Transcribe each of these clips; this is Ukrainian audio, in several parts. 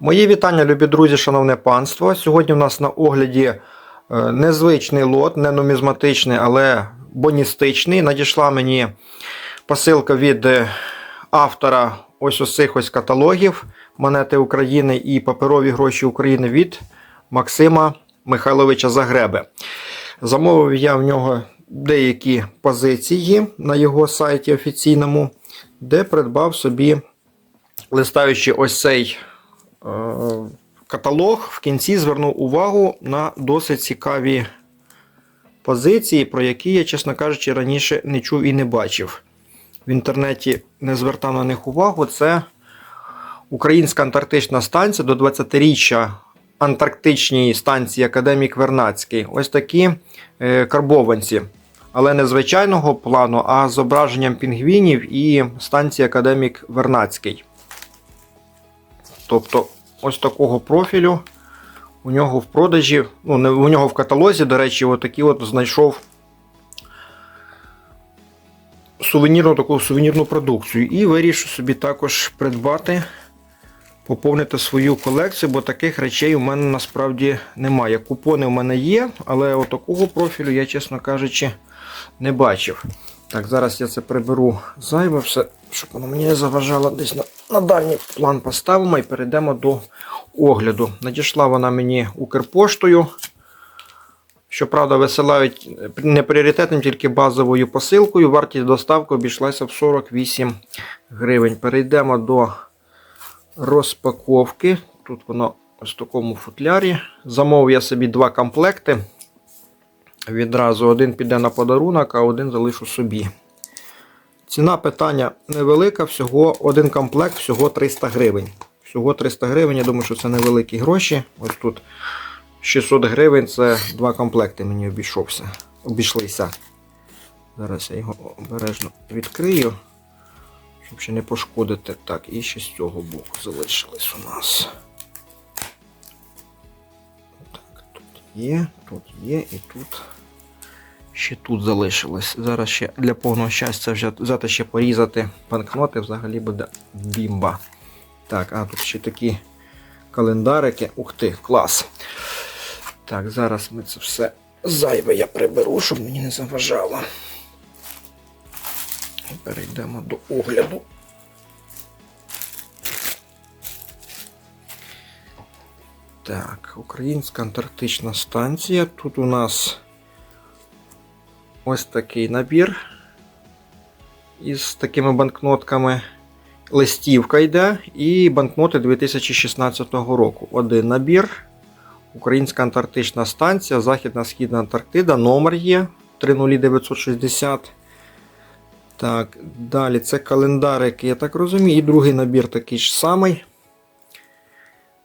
Мої вітання, любі друзі, шановне панство. Сьогодні в нас на огляді е, незвичний лот, не нумізматичний, але боністичний. Надійшла мені посилка від е, автора ось усіх ось каталогів монети України і паперові гроші України від Максима Михайловича Загреби. Замовив я в нього деякі позиції на його сайті офіційному, де придбав собі, листаючи ось цей каталог, в кінці звернув увагу на досить цікаві позиції, про які я, чесно кажучи, раніше не чув і не бачив. В інтернеті не звертав на них увагу. Це Українська антарктична станція до 20-річчя антарктичній станції Академік Вернацький. Ось такі е, карбованці. Але не звичайного плану, а зображенням пінгвінів і станції Академік Вернацький. Тобто, ось такого профілю у нього в продажі, ну, не у нього в каталозі, до речі, отакі от знайшов сувенірну таку сувенірну продукцію. І вирішив собі також придбати, поповнити свою колекцію, бо таких речей у мене насправді немає. Купони в мене є, але отакого профілю я, чесно кажучи, не бачив. Так, зараз я це приберу зайве все, щоб воно мені не заважало десь на, на дальній план поставимо і перейдемо до огляду. Надійшла вона мені Укрпоштою. Щоправда, висилають не пріоритетним, тільки базовою посилкою. Вартість доставки обійшлася в 48 гривень. Перейдемо до розпаковки. Тут воно ось в такому футлярі. Замовив я собі два комплекти. Відразу один піде на подарунок, а один залишу собі. Ціна питання невелика, всього один комплект, всього 300 гривень. Всього 300 гривень, я думаю, що це невеликі гроші. Ось тут 600 гривень це два комплекти мені обійшовся. обійшлися. Зараз я його обережно відкрию, щоб ще не пошкодити. Так, і ще з цього боку залишились у нас. Так, тут є, тут є і тут. Ще тут залишилось. Зараз ще для повного щастя взяти, ще порізати банкноти, взагалі буде бімба. Так, а тут ще такі календарики. Ух ти, клас. Так, зараз ми це все зайве я приберу, щоб мені не заважало. Перейдемо до огляду. Так, Українська антарктична станція. Тут у нас ось такий набір із такими банкнотками. Листівка йде і банкноти 2016 року. Один набір. Українська антарктична станція, Західна Східна Антарктида, номер є 30960. Так, далі це календарик, я так розумію. І другий набір такий ж самий.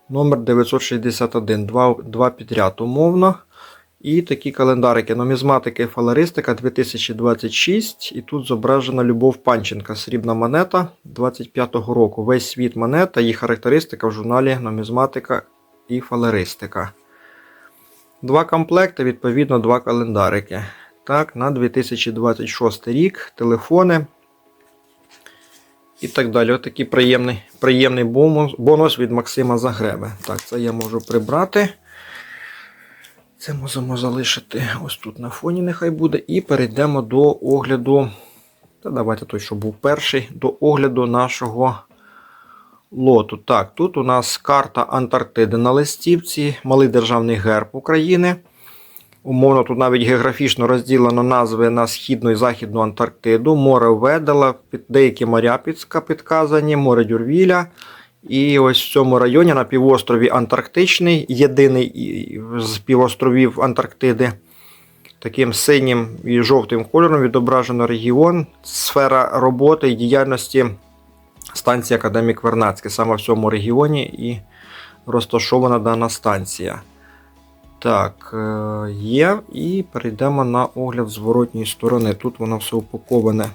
Номер 961, два, два підряд умовно. І такі календарики. Нумізматика і фалеристика 2026. І тут зображена Любов Панченка, срібна монета 25-го року. Весь світ монета, її характеристика в журналі Нумізматика і фалеристика. Два комплекти, відповідно, два календарики. Так, на 2026 рік, телефони. І так далі. Отакий приємний приємний бонус від Максима Загреби. Так, це я можу прибрати. Це можемо залишити ось тут на фоні, нехай буде. І перейдемо до огляду. Та давайте той, що був перший, до огляду нашого лоту. Так, тут у нас карта Антарктиди на листівці, малий державний герб України. Умовно, тут навіть географічно розділено назви на Східну і Західну Антарктиду, море Ведела, деякі моря підказані, море Дюрвіля. І ось в цьому районі на півострові Антарктичний, єдиний з півостровів Антарктиди. Таким синім і жовтим кольором відображено регіон, сфера роботи і діяльності станції Академік Вернацький. Саме в цьому регіоні і розташована дана станція. Так, е, є. І перейдемо на огляд зворотньої сторони. Тут воно все упаковане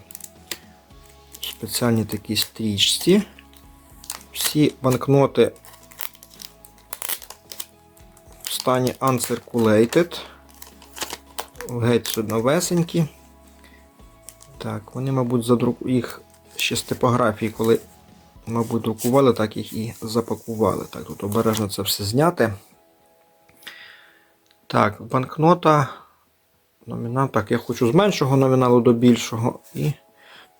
в спеціальній такій стрічці. Всі банкноти в стані uncirculated. Геть новесенькі. Так, вони, мабуть, задрук... їх ще з типографії, коли мабуть, друкували, так їх і запакували. Так, тут обережно це все зняти. Так, банкнота. Номінал. Так, я хочу з меншого номіналу до більшого. І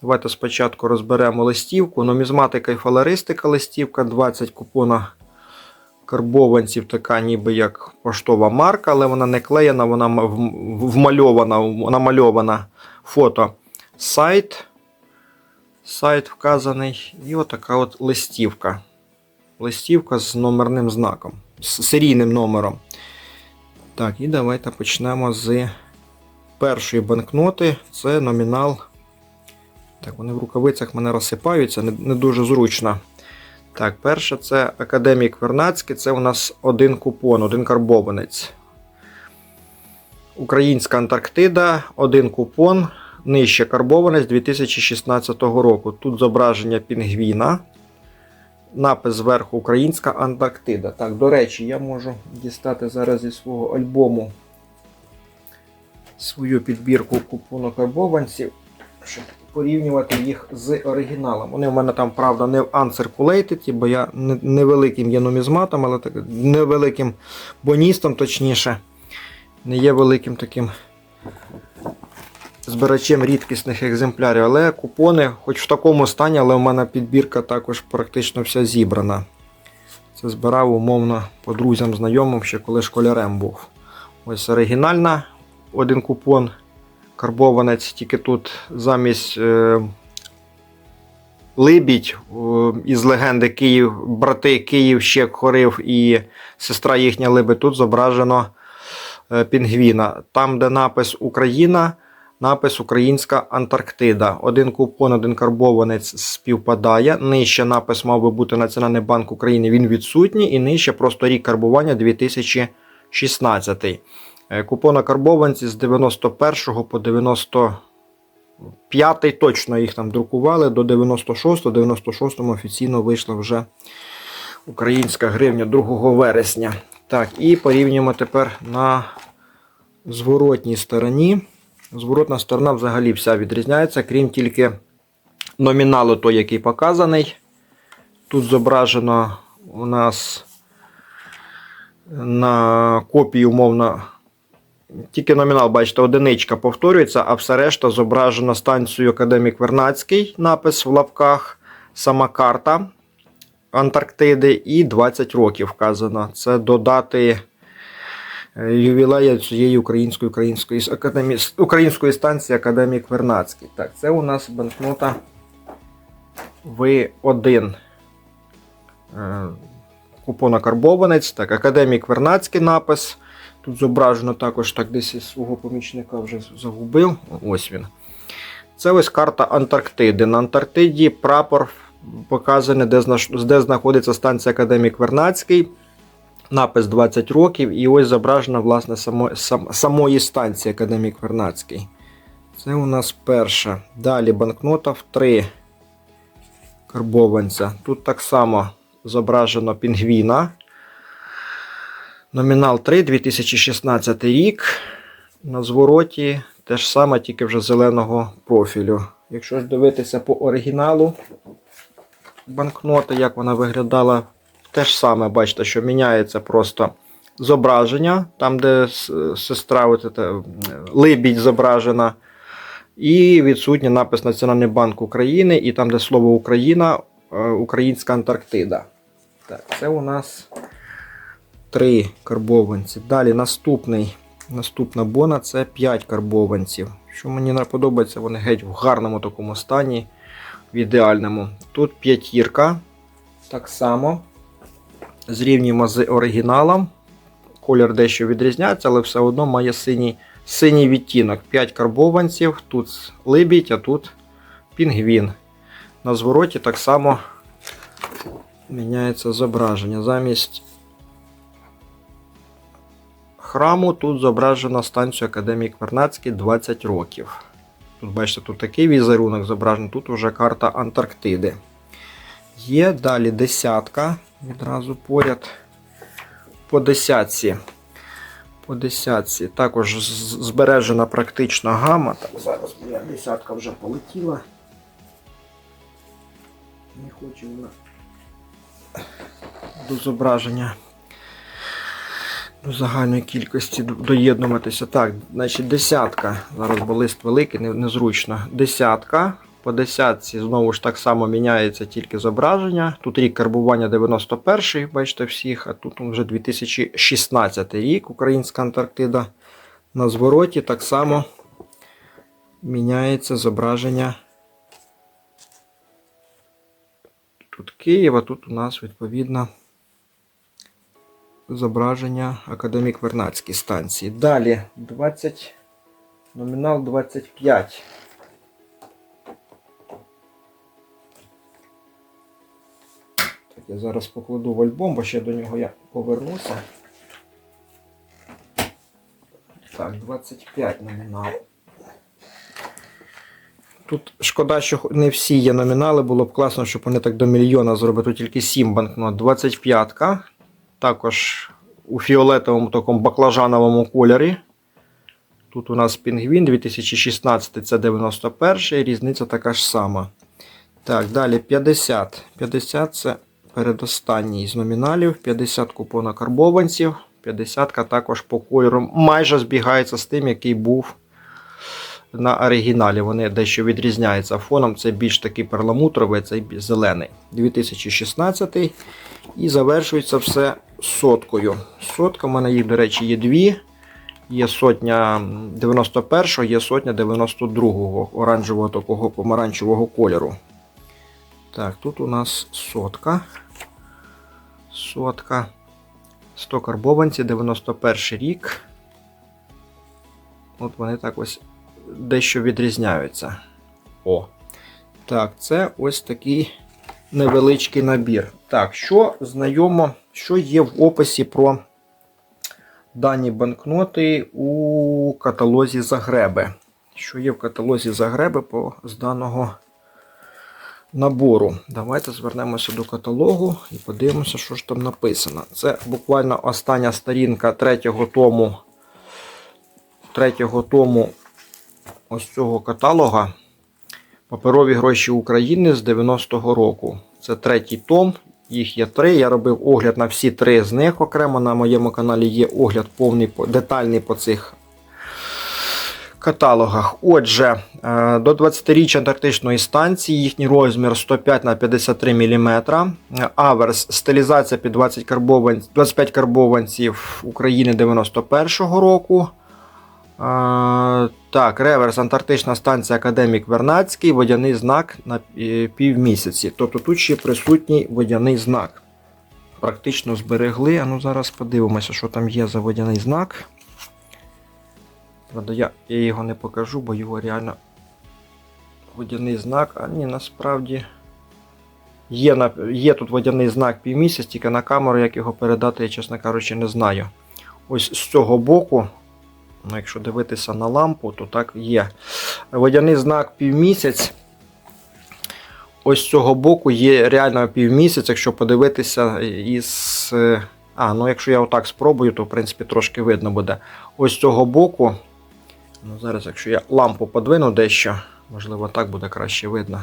давайте спочатку розберемо листівку. Нумізматика і фалеристика листівка 20 купона карбованців, така ніби як поштова марка, але вона не клеєна, вона вмальована, намальована фото. Сайт. Сайт вказаний. І отака от листівка. Листівка з номерним знаком, з серійним номером. Так, і давайте почнемо з першої банкноти. Це номінал. Так, вони в рукавицях мене розсипаються, не, не дуже зручно. Так, перше це Академік Вернацький, це у нас один купон, один карбованець. Українська Антарктида, один купон, нижче карбованець 2016 року. Тут зображення пінгвіна. Напис зверху Українська Антарктида. Так, до речі, я можу дістати зараз зі свого альбому свою підбірку купонокарбованців, щоб порівнювати їх з оригіналом. Вони в мене там, правда, не в uncirculated, бо я невеликим є нумізматом, але так, невеликим боністом, точніше, не є великим таким збирачем рідкісних екземплярів. Але купони, хоч в такому стані, але в мене підбірка також практично вся зібрана. Це збирав умовно по друзям, знайомим, ще коли школярем був. Ось оригінальна, один купон карбованець, тільки тут замість е, Либідь е, із легенди Київ, брати Київ ще хорив і сестра їхня Либи, тут зображено е, пінгвіна. Там, де напис Україна, напис Українська Антарктида. Один купон, один карбованець співпадає. Нижче напис мав би бути Національний банк України, він відсутній, і нижче просто рік карбування 2016. Е, Купона карбованці з 91 по 95 точно їх там друкували. До 96 96 офіційно вийшла вже українська гривня 2 вересня. Так, і порівнюємо тепер на зворотній стороні. Зворотна сторона взагалі вся відрізняється, крім тільки номіналу, той, який показаний. Тут зображено у нас на копії умовно. Тільки номінал, бачите, одиничка повторюється, а все решта зображено станцію Академік Вернацький, напис в лапках, сама карта Антарктиди і 20 років вказано. Це до дати е, ювілею цієї української української, академії, української станції Академік Вернацький. Так, це у нас банкнота В1. Е, Купона карбованець. Так, Академік Вернацький напис. Тут зображено також так десь із свого помічника вже загубив. Ось він. Це ось карта Антарктиди. На Антарктиді прапор показаний, де, де знаходиться станція Академік Вернацький. Напис 20 років. І ось зображено власне само, сам, самої станції Академік Вернацький. Це у нас перша. Далі банкнота в 3 карбованця. Тут так само зображено пінгвіна. Номінал 3, 2016 рік. На звороті те ж саме, тільки вже зеленого профілю. Якщо ж дивитися по оригіналу банкноти, як вона виглядала, те ж саме, бачите, що міняється просто зображення, там, де сестра либідь зображена. І відсутній напис Національний банк України, і там, де слово Україна, е, Українська Антарктида. Так, це у нас три карбованці. Далі наступний, наступна бона це 5 карбованців. Що мені не подобається, вони геть в гарному такому стані, в ідеальному. Тут п'ятірка. Так само. Зрівнюємо з оригіналом. Колір дещо відрізняється, але все одно має синій, синій відтінок. 5 карбованців, тут либідь, а тут пінгвін. На звороті так само міняється зображення. Замість храму тут зображена станція Академік Вернацький 20 років. Тут бачите, тут такий візерунок зображений, тут вже карта Антарктиди. Є далі десятка, відразу поряд по десятці. По десятці. Також збережена практично гама. Так, зараз моя десятка вже полетіла. Не хоче вона до зображення. До загальної кількості доєднуватися. Так, значить, десятка. Зараз бо лист великий, не- незручно. Десятка. По десятці знову ж так само міняється тільки зображення. Тут рік карбування 91-й, бачите всіх, а тут вже 2016 рік, Українська Антарктида. На звороті так само міняється зображення. Тут Київ, а тут у нас відповідно зображення Академік Вернадській станції. Далі 20, номінал 25. Так, я зараз покладу в альбом, бо ще до нього я повернуся. Так, 25 номінал. Тут шкода, що не всі є номінали, було б класно, щоб вони так до мільйона зробили, тут тільки 7 банкнот. 25-ка. Також у фіолетовому такому баклажановому кольорі. Тут у нас пінгвін 2016 це 91 різниця така ж сама. Так, далі 50. 50 це передостанній з номіналів. 50 купона карбованців. 50 також по кольору майже збігається з тим, який був на оригіналі. Вони дещо відрізняються. Фоном це більш такий перламутровий, цей зелений. 2016 і завершується все соткою. Сотка, в мене їх, до речі, є дві. Є сотня 91-го, є сотня 92-го оранжевого такого помаранчевого кольору. Так, тут у нас сотка. Сотка. 100 карбованці, 91 рік. От вони так ось дещо відрізняються. О. Так, це ось такий невеличкий набір. Так, що знайомо, що є в описі про дані банкноти у каталозі Загреби. Що є в каталозі Загреби по з даного набору. Давайте звернемося до каталогу і подивимося, що ж там написано. Це буквально остання сторінка третього тому, третього тому ось цього каталога. Паперові гроші України з 90-го року. Це третій том. Їх є три. Я робив огляд на всі три з них окремо. На моєму каналі є огляд повний детальний по цих каталогах. Отже, е, до 20-річчя Антарктичної станції їхній розмір 105 на 53 мм. Аверс стилізація під 20 карбован... 25 карбованців України 91-го року. Так, реверс Антарктична станція Академік Вернадський, водяний знак на е, півмісяці. Тобто тут ще присутній водяний знак. Практично зберегли. А ну зараз подивимося, що там є за водяний знак. Правда, я, я його не покажу, бо його реально водяний знак. А ні, насправді є, на, є тут водяний знак півмісяць, тільки на камеру, як його передати, я, чесно кажучи, не знаю. Ось з цього боку, ну, якщо дивитися на лампу, то так є. Водяний знак півмісяць. Ось з цього боку є реально півмісяць, якщо подивитися із. е, А, ну якщо я отак спробую, то в принципі трошки видно буде. Ось з цього боку. Ну, зараз, якщо я лампу подвину дещо, можливо, так буде краще видно.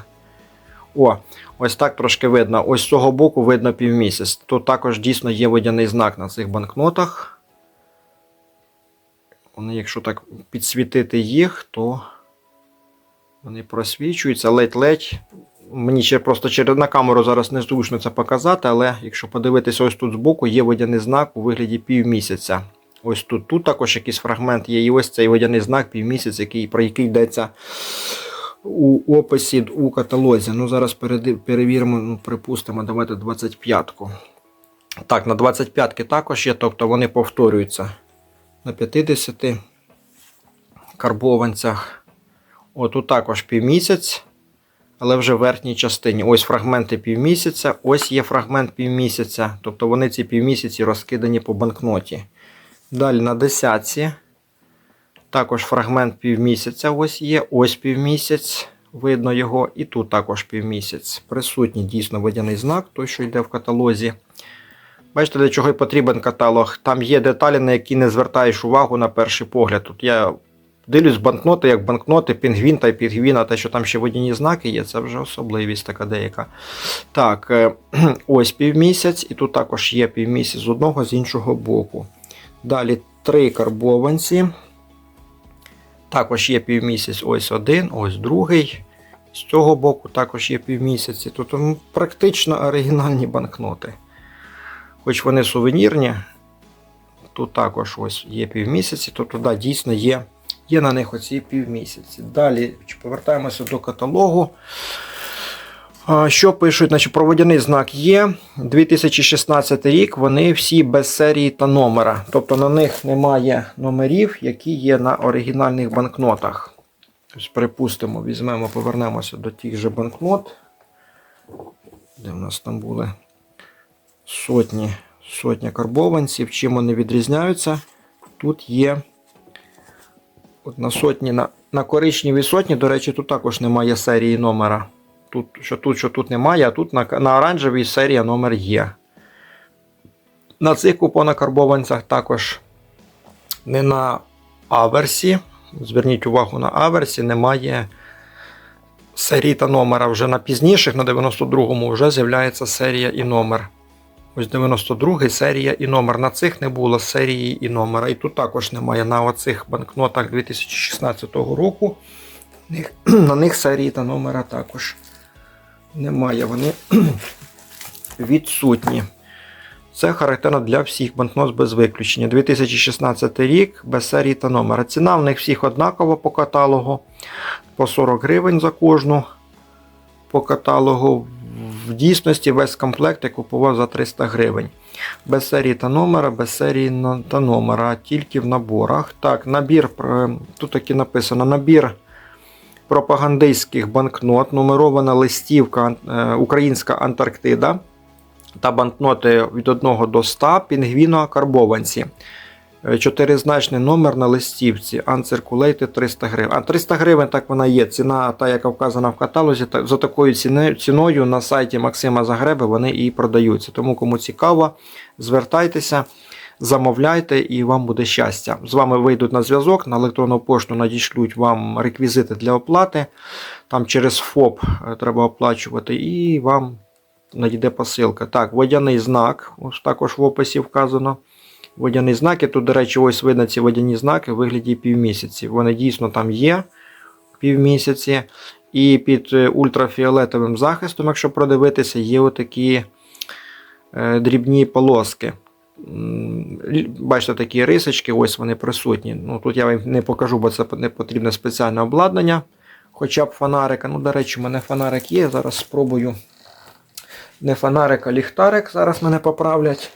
О, ось так трошки видно. Ось з цього боку видно півмісяць. Тут також дійсно є водяний знак на цих банкнотах. Вони, якщо так підсвітити їх, то вони просвічуються ледь-ледь. Мені ще просто через на камеру зараз незручно це показати, але якщо подивитися ось тут збоку, є водяний знак у вигляді півмісяця. Ось тут тут також якийсь фрагмент є, і ось цей водяний знак півмісяць, який, про який йдеться у описі у каталозі. Ну, Зараз перевіримо, ну, припустимо, давайте 25-ку. Так, на 25-ки також є, тобто вони повторюються на 50 карбованцях. О, також півмісяць, але вже в верхній частині. Ось фрагменти півмісяця, ось є фрагмент півмісяця. Тобто вони ці півмісяці розкидані по банкноті. Далі на десятці. Також фрагмент півмісяця ось є, ось півмісяць, видно його, і тут також півмісяць. Присутній дійсно водяний знак, той, що йде в каталозі. Бачите, для чого й потрібен каталог. Там є деталі, на які не звертаєш увагу на перший погляд. Тут я дивлюсь банкноти, як банкноти, пінгвін та пінгвін, а те, що там ще водяні знаки є, це вже особливість така деяка. Так, е, ось півмісяць, і тут також є півмісяць з одного, з іншого боку. Далі три карбованці. Також є півмісяць ось один, ось другий. З цього боку також є півмісяці. Тут практично оригінальні банкноти. Хоч вони сувенірні, тут також ось є півмісяці, то туди дійсно є, є на них оці півмісяці. Далі повертаємося до каталогу. Що пишуть? Значить, проводяний знак є. 2016 рік, вони всі без серії та номера. Тобто на них немає номерів, які є на оригінальних банкнотах. Ось, припустимо, візьмемо, повернемося до тих же банкнот. Де в нас там були сотні, сотня карбованців. Чим вони відрізняються? Тут є на сотні, на, на коричневій сотні, до речі, тут також немає серії номера. Тут, що тут, що тут немає, а тут на, на оранжевій серія номер є. На цих купонах карбованцях також не на аверсі. Зверніть увагу на аверсі, немає серії та номера. Вже на пізніших, на 92-му, вже з'являється серія і номер. Ось 92 серія і номер. На цих не було серії і номера. І тут також немає на оцих банкнотах 2016 року. На них- серії та номера також немає. Вони відсутні. Це характерно для всіх банкнот без виключення. 2016 рік без серії та номера. Ціна в них всіх однакова по каталогу. По 40 гривень за кожну. По каталогу. В дійсності весь комплект я купував за 300 гривень. Без серії та номера, без серії та номера, тільки в наборах. Так, набір, е, тут таки написано: набір пропагандистських банкнот, нумерована листівка е, Українська Антарктида та банкноти від 1 до 100 пінгвіно-карбованці. Е, Чотиризначний номер на листівці Uncirculated 300 гривень. А 300 гривень так вона є. Ціна, та, яка вказана в каталозі, та- за такою ціною на сайті Максима Загреби вони і продаються. Тому кому цікаво, звертайтеся, замовляйте і вам буде щастя. З вами вийдуть на зв'язок, на електронну пошту надішлють вам реквізити для оплати. Там через ФОП е, треба оплачувати, і вам надійде посилка. Так, водяний знак, ось також в описі вказано. Водяні знаки. Тут, до речі, ось видно ці водяні знаки в вигляді півмісяці. Вони дійсно там є півмісяці. І під е, ультрафіолетовим захистом, якщо продивитися, є отакі е, дрібні полоски. Бачите, такі рисочки, ось вони присутні. Ну, тут я вам не покажу, бо це не потрібне спеціальне обладнання. Хоча б фонарика. Ну, до речі, у мене фонарик є. Зараз спробую. Не фонарик, а ліхтарик. Зараз мене поправлять.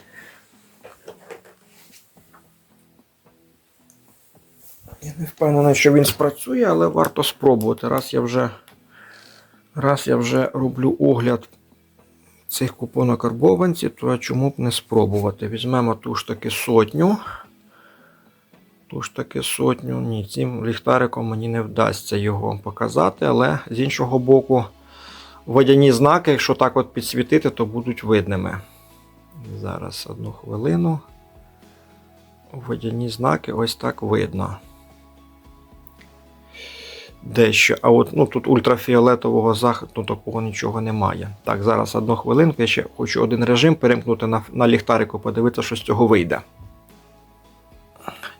Я не впевнений, що він спрацює, але варто спробувати. Раз я вже, раз я вже роблю огляд цих купонок карбованців, то чому б не спробувати? Візьмемо ту ж таки сотню. Ту ж таки сотню. Ні, цим ліхтариком мені не вдасться його показати, але з іншого боку, водяні знаки, якщо так от підсвітити, то будуть видними. Зараз одну хвилину. Водяні знаки ось так видно. Дещо. А от ну, тут ультрафіолетового захисту такого нічого немає. Так, зараз одну хвилинку. Я ще хочу один режим перемкнути на, на ліхтарику, подивитися, що з цього вийде.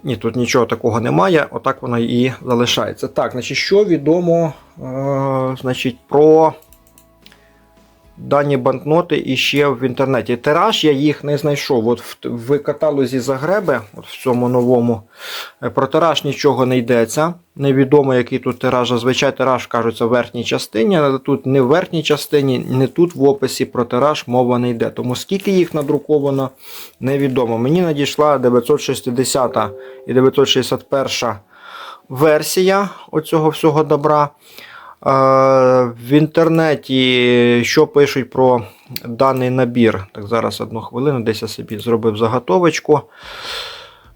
Ні, тут нічого такого немає, отак воно і залишається. Так, значить, що відомо е, значить, про дані банкноти іще в інтернеті. Тираж я їх не знайшов. От в, в каталозі Загреби, от в цьому новому, е, про тираж нічого не йдеться. Невідомо, який тут тираж. Зазвичай тираж кажуться в верхній частині, але тут не в верхній частині, не тут в описі про тираж мова не йде. Тому скільки їх надруковано, невідомо. Мені надійшла 960 і 961 версія оцього всього добра. В інтернеті що пишуть про даний набір? Так, зараз одну хвилину, десь я собі зробив заготовочку.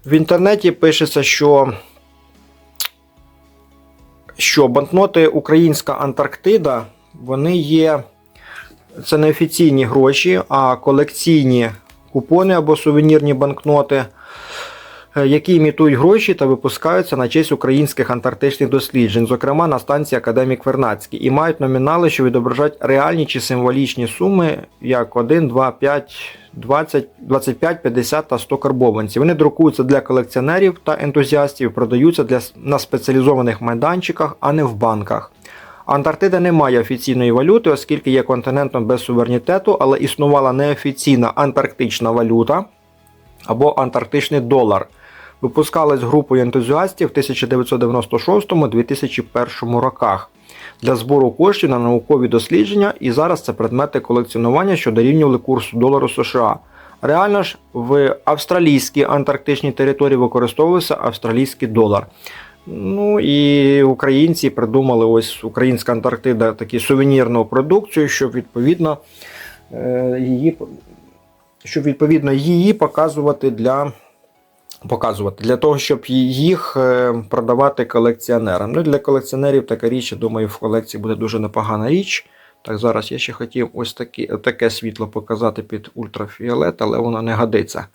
В інтернеті пишеться, що, що банкноти Українська Антарктида, вони є. Це не офіційні гроші, а колекційні купони або сувенірні банкноти. Е, які імітують гроші та випускаються на честь українських антарктичних досліджень, зокрема на станції Академік Вернадський, і мають номінали, що відображають реальні чи символічні суми, як 1, 2, 5, 20, 25, 50 та 100 карбованців. Вони друкуються для колекціонерів та ентузіастів, продаються для, на спеціалізованих майданчиках, а не в банках. Антарктида не має офіційної валюти, оскільки є континентом без суверенітету, але існувала неофіційна антарктична валюта або антарктичний долар. Випускались групою ентузіастів в 1996-2001 роках для збору коштів на наукові дослідження, і зараз це предмети колекціонування, що дорівнювали курсу долару США. Реально ж в австралійській антарктичній території використовувався австралійський долар. Ну і українці придумали ось українська Антарктида таку сувенірну продукцію, щоб відповідно е, її щоб відповідно її показувати для показувати для того, щоб їх е, продавати колекціонерам. Ну, для колекціонерів така річ, я думаю, в колекції буде дуже непогана річ. Так, зараз я ще хотів ось такі, таке світло показати під ультрафіолет, але воно не годиться.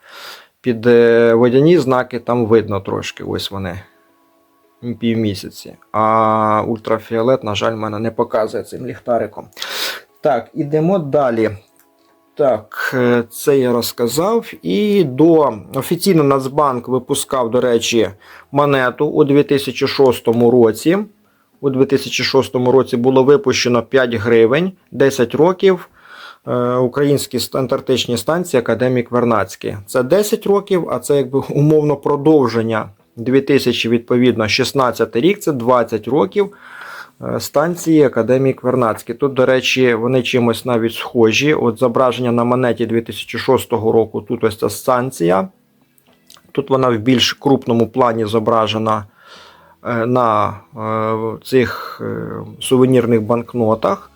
Під е, водяні знаки там видно трошки. Ось вони півмісяці. А ультрафіолет, на жаль, мене не показує цим ліхтариком. Так, ідемо далі. Так, е, це я розказав. І до офіційно Нацбанк випускав, до речі, монету у 2006 році. У 2006 році було випущено 5 гривень, 10 років. е, Українські антарктичні станції Академік Вернацький. Це 10 років, а це якби умовно продовження 2000, відповідно, 16 рік, це 20 років станції Академік Вернацький. Тут, до речі, вони чимось навіть схожі. От зображення на монеті 2006 року. Тут ось ця станція. Тут вона в більш крупному плані зображена е, на е, цих е, сувенірних банкнотах.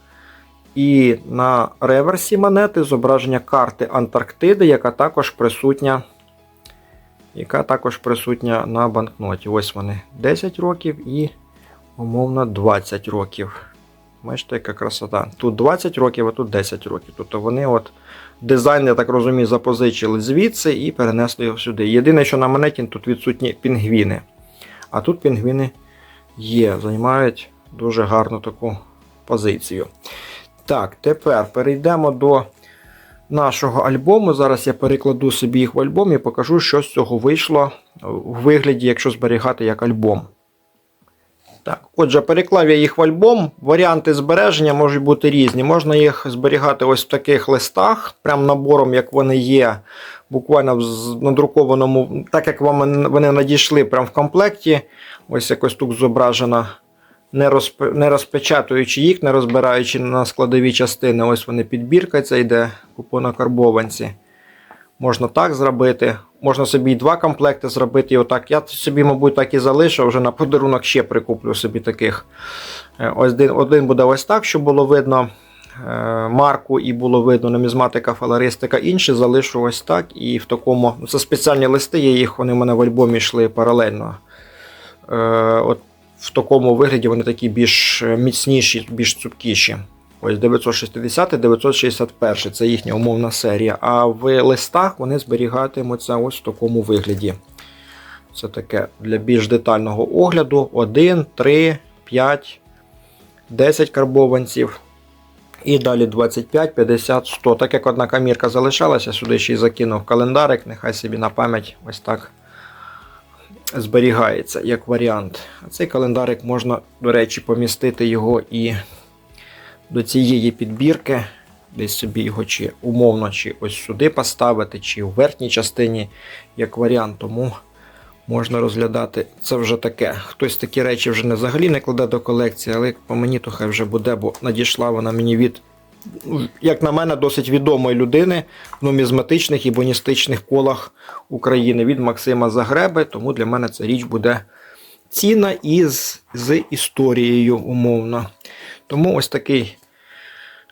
І на реверсі монети зображення карти Антарктиди, яка також присутня яка також присутня на банкноті. Ось вони 10 років і, умовно, 20 років. Бачите, яка красота. Тут 20 років, а тут 10 років. Тобто вони от дизайн, я так розумію, запозичили звідси і перенесли його сюди. Єдине, що на монеті тут відсутні пінгвіни. А тут пінгвіни є, займають дуже гарну таку позицію. Так, тепер перейдемо до нашого альбому. Зараз я перекладу собі їх в альбом і покажу, що з цього вийшло у вигляді, якщо зберігати як альбом. Так, Отже, переклав я їх в альбом. Варіанти збереження можуть бути різні. Можна їх зберігати ось в таких листах, прям набором, як вони є, буквально в надрукованому, так як вам вони надійшли прямо в комплекті. Ось якось тут зображена не, розп... не розпечатуючи їх, не розбираючи на складові частини. Ось вони підбірка, це йде купона карбованці. Можна так зробити. Можна собі і два комплекти зробити. І отак. Я собі, мабуть, так і залишу, вже на подарунок ще прикуплю собі таких. Е, ось Один один буде ось так, щоб було видно е, марку і було видно нумізматика, фаларистика. Інший залишу ось так. І в такому. Це спеціальні листи, є їх, вони в мене в альбомі йшли паралельно. Е, от в такому вигляді вони такі більш міцніші, більш цупкіші. Ось 960 961 це їхня умовна серія. А в листах вони зберігатимуться ось в такому вигляді. Це таке для більш детального огляду: 1, 3, 5, 10 карбованців. І далі 25, 50, 100. Так як одна камірка залишалася, сюди ще й закинув календарик, нехай собі на пам'ять ось так зберігається як варіант. А цей календарик можна, до речі, помістити його і до цієї підбірки. Десь собі його чи умовно, чи ось сюди поставити, чи в верхній частині як варіант. Тому можна розглядати це вже таке. Хтось такі речі вже не взагалі не кладе до колекції, але як по мені то хай вже буде, бо надійшла вона мені від, як на мене, досить відомої людини в нумізматичних і боністичних колах України від Максима Загреби. Тому для мене ця річ буде цінна і з, з історією умовно. Тому ось такий.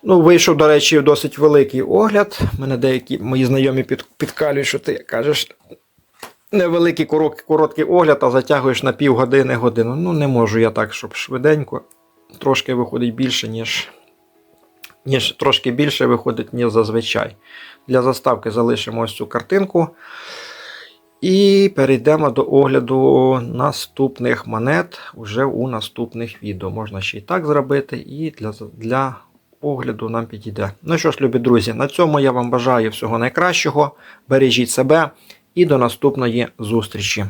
Ну, вийшов, до речі, досить великий огляд. Мене деякі мої знайомі під, підкалюють, що ти кажеш невеликий короткий, короткий огляд, а затягуєш на півгодини годину. Ну, не можу я так, щоб швиденько. Трошки виходить більше, ніж ніж трошки більше виходить, ніж зазвичай. Для заставки залишимо ось цю картинку. І перейдемо до огляду наступних монет вже у наступних відео. Можна ще і так зробити, і для, для огляду нам підійде. Ну що ж, любі друзі, на цьому я вам бажаю всього найкращого. Бережіть себе і до наступної зустрічі.